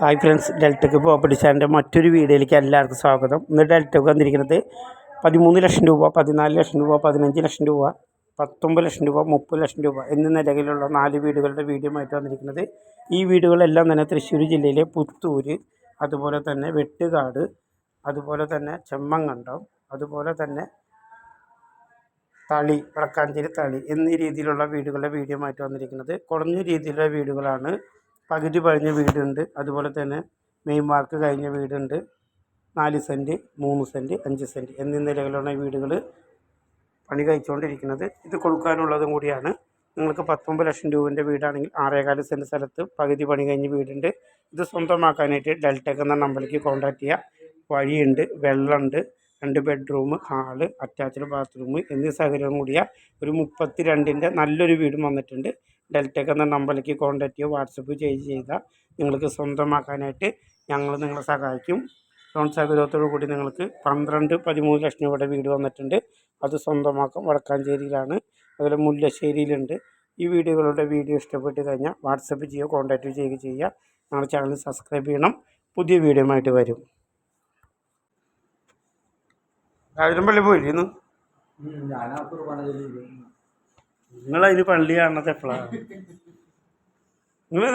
Hi friends ഡെൽറ്റക്ക് property ചാനലിന്റെ മറ്റൊരു വീഡിയോയിലേക്ക് എല്ലാവർക്കും സ്വാഗതം. ഇന്ന് ഡെൽറ്റക്ക് വന്നിരിക്കുന്നത് പതിമൂന്ന് ലക്ഷം രൂപ പതിനാല് ലക്ഷം രൂപ പതിനഞ്ച് ലക്ഷം രൂപ പത്തൊമ്പത് ലക്ഷം രൂപ മുപ്പത് ലക്ഷം രൂപ എന്നീ നിലകളിലുള്ള നാല് വീടുകളുടെ വീഡിയോ ആയിട്ട് വന്നിരിക്കുന്നത്. ഈ വീടുകളെല്ലാം തന്നെ തൃശ്ശൂർ ജില്ലയിലെ പുത്തൂർ അതുപോലെ തന്നെ വെട്ടുകാട് അതുപോലെ തന്നെ ചെമ്മങ്കണ്ടം അതുപോലെ തന്നെ തളി വടക്കാഞ്ചേരി തളി എന്നീ രീതിയിലുള്ള വീടുകളുടെ വീഡിയോ ആയിട്ട് വന്നിരിക്കുന്നത്. കുറഞ്ഞ രീതിയിലുള്ള വീടുകളാണ് പകുതി പഴഞ്ഞ വീടുണ്ട്. അതുപോലെ തന്നെ മെയിൻ വാർക്ക് കഴിഞ്ഞ വീടുണ്ട്. നാല് സെന്റ് മൂന്ന് സെന്റ് അഞ്ച് സെന്റ് എന്നീ നിലകളിലുള്ള വീടുകൾ പണി കഴിച്ചുകൊണ്ടിരിക്കുന്നത് ഇത് കൊടുക്കാനുള്ളതും കൂടിയാണ്. നിങ്ങൾക്ക് പത്തൊമ്പത് ലക്ഷം രൂപന്റെ വീടാണെങ്കിൽ ആറേകാൽ സെന്റ് സ്ഥലത്ത് പകുതി പണി കഴിഞ്ഞ് വീടുണ്ട്. ഇത് സ്വന്തമാക്കാനായിട്ട് ഡെൽറ്റക് എന്ന നമ്പറിലേക്ക് കോൺടാക്റ്റ് ചെയ്യുക വഴിയുണ്ട് വെള്ളമുണ്ട് രണ്ട് ബെഡ്റൂം ഹാൾ അറ്റാച്ച്ഡ് ബാത്റൂം എന്നീ സൗകര്യം കൂടിയ ഒരു മുപ്പത്തി രണ്ടിന്റെ നല്ലൊരു വീടും വന്നിട്ടുണ്ട്. ഡെൽറ്റക്ക് എന്ന നമ്പറിലേക്ക് കോൺടാക്റ്റ് ചെയ്യുക വാട്സപ്പ് ചെയ്ത് ചെയ്താൽ നിങ്ങൾക്ക് സ്വന്തമാക്കാനായിട്ട് ഞങ്ങൾ നിങ്ങളെ സഹായിക്കും. ലോൺ സൗകര്യത്തോടു കൂടി നിങ്ങൾക്ക് പന്ത്രണ്ട് പതിമൂന്ന് ലക്ഷം രൂപയുടെ വീട് വന്നിട്ടുണ്ട്. അത് സ്വന്തമാക്കാം. വടക്കാഞ്ചേരിയിലാണ്. അതുപോലെ മുല്ലശ്ശേരിയിലുണ്ട്. ഈ വീഡിയോകളുടെ വീഡിയോ ഇഷ്ടപ്പെട്ട് കഴിഞ്ഞാൽ വാട്സപ്പ് ചെയ്യുക കോൺടാക്റ്റ് ചെയ്യുക ചെയ്യുക. ഞങ്ങളുടെ ചാനൽ സബ്സ്ക്രൈബ് ചെയ്യണം. പുതിയ വീഡിയോയുമായിട്ട് വരും. പോയിരുന്നു ഞാനാ കുർബാന ചൊല്ലി നിങ്ങളതിന് പള്ളി കാണുന്നത് എപ്പോഴാണ് നിങ്ങൾ